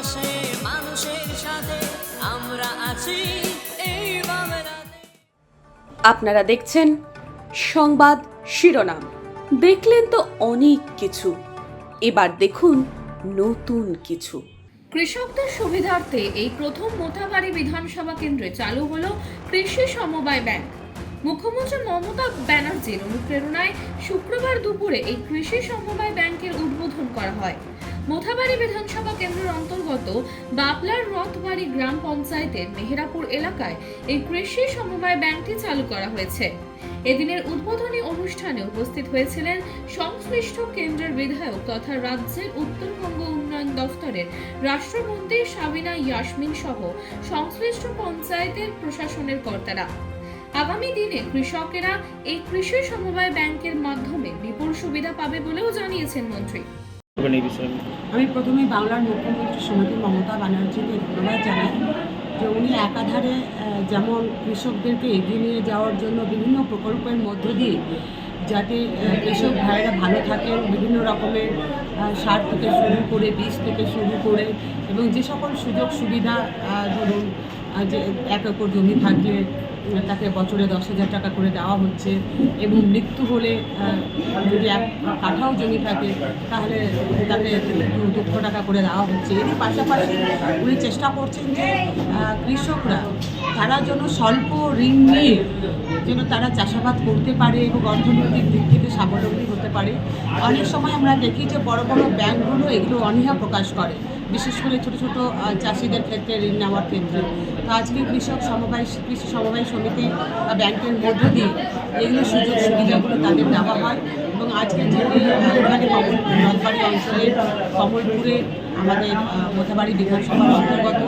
পাশে মানুষের সাথে আমরা আছি। এই আপনারা দেখছেন সংবাদ শিরোনাম। দেখলেন তো অনেক কিছু। এবার দেখুন নতুন কিছু। কৃষকদের সুবিধার্থে এই প্রথম মোথাবাড়ি বিধানসভা কেন্দ্রে চালু হলো কৃষি সমবায় ব্যাংক। মুখ্যমন্ত্রী মমতা ব্যানার্জির অনুপ্রেরণায় শুক্রবার দুপুরে এই কৃষি সমবায় ব্যাংকের উদ্বোধন করা হয়। মোথাবাড়ি বিধানসভা কেন্দ্রের অন্তর্গত বাপলার রথবাড়ি গ্রাম পঞ্চায়েতের মেহেরাপুর এলাকায় এই কৃষি সমবায় ব্যাংকটি চালু করা হয়েছে। এদিনের উদ্বোধনী অনুষ্ঠানে উপস্থিত হয়েছিলেন সংশ্লিষ্ট কেন্দ্রের বিধায়ক তথা রাজ্যের উত্তরবঙ্গ উন্নয়ন দফতরের রাষ্ট্রমন্ত্রী সাবিনা ইয়াসমিন সহ সংশ্লিষ্ট পঞ্চায়েতের প্রশাসনের কর্তারা। আগামী দিনে কৃষকেরা এই কৃষি সমবায় ব্যাংকের মাধ্যমে বিপুল সুবিধা পাবে বলেও জানিয়েছেন মন্ত্রী। আমি প্রথমেই বাংলার মুখ্যমন্ত্রী শ্রীমতী মমতা ব্যানার্জিকে ধন্যবাদ জানাই যে উনি একাধারে যেমন কৃষকদেরকে এগিয়ে নিয়ে যাওয়ার জন্য বিভিন্ন প্রকল্পের মধ্য দিয়ে যাতে কৃষক ভাইয়েরা ভালো থাকেন, বিভিন্ন রকমের সার থেকে শুরু করে, বীজ থেকে শুরু করে এবং যে সকল সুযোগ সুবিধা ধরুন যে এক একর জমি থাকলে তাকে বছরে দশ হাজার টাকা করে দেওয়া হচ্ছে এবং মৃত্যু হলে যদি এক কাঠাও জমি থাকে, তাহলে তাকে দুঃখ টাকা করে দেওয়া হচ্ছে। এরই পাশাপাশি উনি চেষ্টা করছেন যে কৃষকরা তারা যেন স্বল্প ঋণ নিয়ে যেন তারা চাষাবাদ করতে পারে এবং অর্থনৈতিক দিক থেকে স্বাবলম্বী হতে পারে। অনেক সময় আমরা দেখি যে বড় বড় ব্যাংকগুলো এগুলো অনীহা প্রকাশ করে। বিশেষ করে ছোট ছোট চাষিদের ক্ষেত্রে ঋণ নেওয়ার ক্ষেত্রে। তো আজকে কৃষক সমবায়, কৃষি সমবায় সমিতি ব্যাংকের মধ্য দিয়ে এগুলো সুযোগ সুবিধাগুলো তাদের দেওয়া হয়। এবং আজকে যে এখানে কমল কমলপুরে আমাদের মোথাবাড়ি বিধানসভার অন্তর্গত।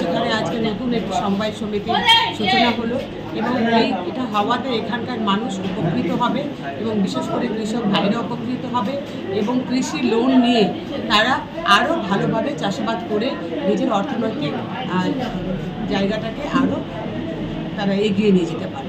সেখানে আজকে নতুন একটি সমবায় সমিতির সূচনা হলো এবং এই, এটা হওয়াতে এখানকার মানুষ উপকৃত হবে এবং বিশেষ করে কৃষক ভাইরা উপকৃত হবে এবং কৃষি লোন নিয়ে তারা আরও ভালোভাবে চাষাবাদ করে নিজের অর্থনৈতিক জায়গাটাকে আরও তারা এগিয়ে নিয়ে যেতে পারে